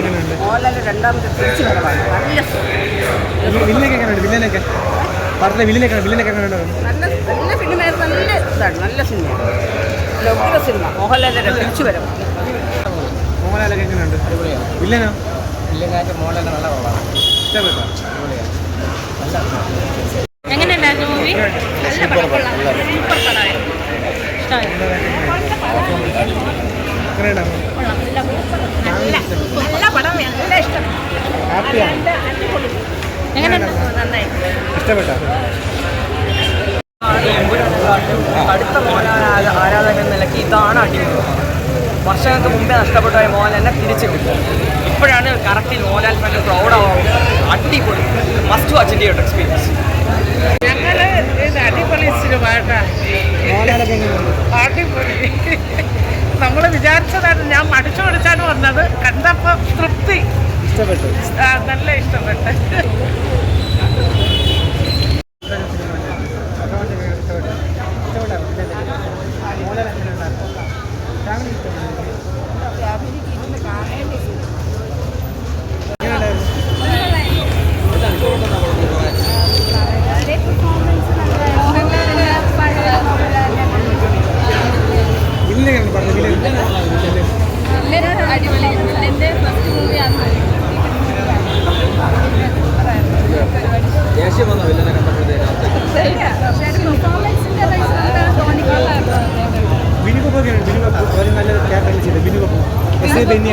എങ്ങനെയുണ്ട്? രണ്ടാമത്തെ തിരിച്ചു വരവാണ്. നല്ല വില്ലനൊക്കെ എങ്ങനെയുണ്ട്? വില്ലനൊക്കെ? പടത്തിലെ വില്ലനൊക്കെ വില്ലനൊക്കെ എങ്ങനെയുണ്ട്? നല്ല നല്ല സിനിമയായിരുന്നു. നല്ല ഇതാണ്. നല്ല സിനിമയാണ്. നല്ല ഉഗ്ര സിനിമ. മോഹൻലാലിന്റെ തിരിച്ചു വരവ് മോഹൻലാലൊക്കെ എങ്ങനെയുണ്ട്? വില്ലനോ? വില്ലനായിട്ട് മോളെല്ലാം നല്ല റോളാണ്. ഇഷ്ടപ്പെട്ടോ? എങ്ങനെയുണ്ടായിരുന്നു മൂവി? നല്ല പടം കൊള്ളാം. സൂപ്പർ പടമായിരുന്നു. എങ്ങനെയുണ്ടായിരുന്നു കൊള്ളാം നല്ല നല്ല പടം നല്ല ഇഷ്ടം ഹാപ്പിയാണ്. എങ്ങനെയുണ്ട്? നന്നായി. ഇഷ്ടപ്പെട്ടോ? അടുത്ത മോഹൻലാൽ ആരാ- ആരാധകൻ നിലയ്ക്ക് ഇതാണ് അടിമ വർഷങ്ങൾക്ക് മുമ്പേ നഷ്ടപ്പെട്ട മോഹൻലാലിനെ തിരിച്ചു കിട്ടും. ഇപ്പോഴാണ് കറക്റ്റ് മോഹൻലാൽ ഫാൻ പ്രൗഡാവും അടിപൊളി. മസ്റ്റ് വാച്ച് ഇന്റെ എക്സ്പീരിയൻസ് ഞങ്ങൾ ഇത് അടിപൊളി അടിപൊളി. നമ്മൾ വിചാരിച്ചതാണ് ഞാൻ മടിച്ചു പിടിച്ചാണ് വന്നത്. കണ്ടപ്പോൾ തൃപ്തി. ഇഷ്ടപ്പെട്ടു നല്ല ഇഷ്ടപ്പെട്ട് വില്ലനൊക്കെ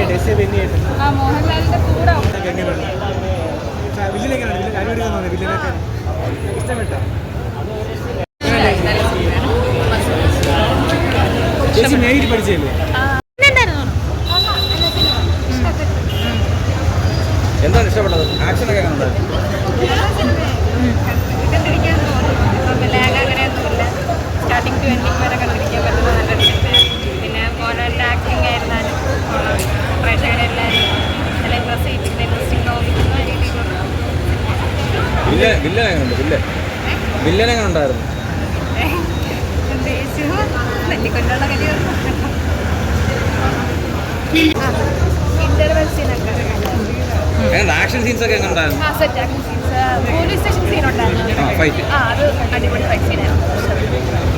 ബെന്നിയായിട്ട് എസ് എ ബെന്നിയായിട്ട് ആ മോഹൻലാലിന്റെ കൂടെ ഇഷ്ടപ്പെട്ടോ ചേച്ചി നേരിട്ട് പഠിച്ചല്ലേ എന്താണ് ഇഷ്ടപ്പെട്ടത് ആക്ഷൻ ഒക്കെ കണ്ടിരിക്കാൻ സ്റ്റാർട്ടിങ് ടു എൻഡിങ് വരെ കണ്ടിരിക്കാൻ വില്ലൻ എങ്ങനെയുണ്ട്? വില്ലൻ വില്ലൻ എങ്ങനെ ഉണ്ടായിരുന്നു ആക്ഷൻ സീൻസ് ഒക്കെ എങ്ങനെ ഉണ്ടായിരുന്നു പോലീസ് സ്റ്റേഷൻ സീൻ ഉണ്ടായിരുന്നു. fight. ആ അത് അടിപൊളി ഫൈറ്റ് സീനായിരുന്നു